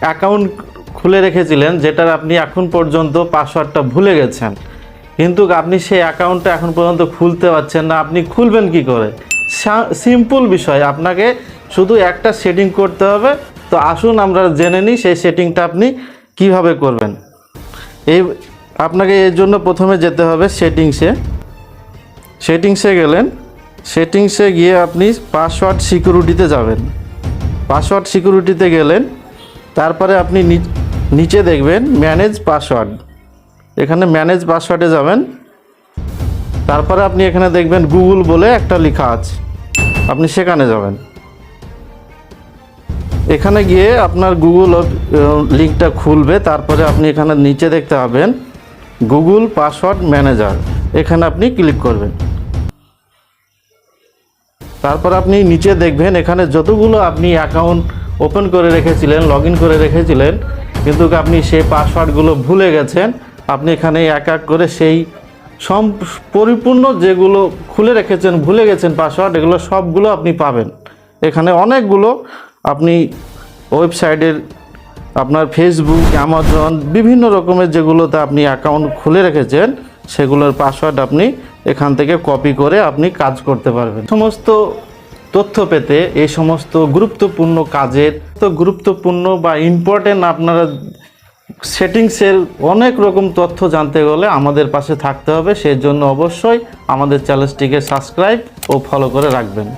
Account খুলে রেখেছিলেন যেটার আপনি এখন পর্যন্ত পাসওয়ার্ডটা ভুলে গেছেন। কিন্তু আপনি সেই অ্যাকাউন্টটা এখন পর্যন্ত খুলতে পারছেন না। আপনি খুলবেন কি করে? সিম্পল বিষয়। আপনাকে শুধু একটা সেটিং করতে হবে। তো আসুন আমরা জেনে নিই সেই সেটিংটা আপনি কীভাবে করবেন। এই, আপনাকে এর জন্য প্রথমে যেতে হবে সেটিংসে সেটিংসে গেলেন। সেটিংসে গিয়ে আপনি পাসওয়ার্ড সিকিউরিটিতে যাবেন। পাসওয়ার্ড সিকিউরিটিতে গেলেন, তারপরে আপনি নিচে দেখবেন ম্যানেজ পাসওয়ার্ড। এখানে ম্যানেজ পাসওয়ার্ডে যাবেন, তারপরে আপনি এখানে দেখবেন গুগল বলে একটা লেখা আছে, আপনি সেখানে যাবেন। এখানে গিয়ে আপনার গুগল লিঙ্কটা খুলবে, তারপরে আপনি এখানে নিচে দেখতে পাবেন গুগল পাসওয়ার্ড ম্যানেজার। এখানে আপনি ক্লিক করবেন। তারপর আপনি নিচে দেখবেন, এখানে যতগুলো আপনি অ্যাকাউন্ট ওপেন করে রেখেছিলেন লগ করে রেখেছিলেন, কিন্তু আপনি সেই পাসওয়ার্ডগুলো ভুলে গেছেন, আপনি এখানে এক এক করে সেই সম, পরিপূর্ণ যেগুলো খুলে রেখেছেন, ভুলে গেছেন পাসওয়ার্ড এগুলো সবগুলো আপনি পাবেন। এখানে অনেকগুলো আপনি ওয়েবসাইটের, আপনার ফেসবুক অ্যামাজন বিভিন্ন রকমের যেগুলোতে আপনি অ্যাকাউন্ট খুলে রেখেছেন, সেগুলোর পাসওয়ার্ড আপনি এখান থেকে কপি করে আপনি কাজ করতে পারবেন। সমস্ত তথ্য পেতে এই সমস্ত গুরুত্বপূর্ণ কাজের, তো গুরুত্বপূর্ণ বা ইম্পর্টেন্ট আপনারা সেটিংসের অনেক রকম তথ্য জানতে গেলে আমাদের পাশে থাকতে হবে। সেই জন্য অবশ্যই আমাদের চ্যানেলটিকে সাবস্ক্রাইব ও ফলো করে রাখবেন।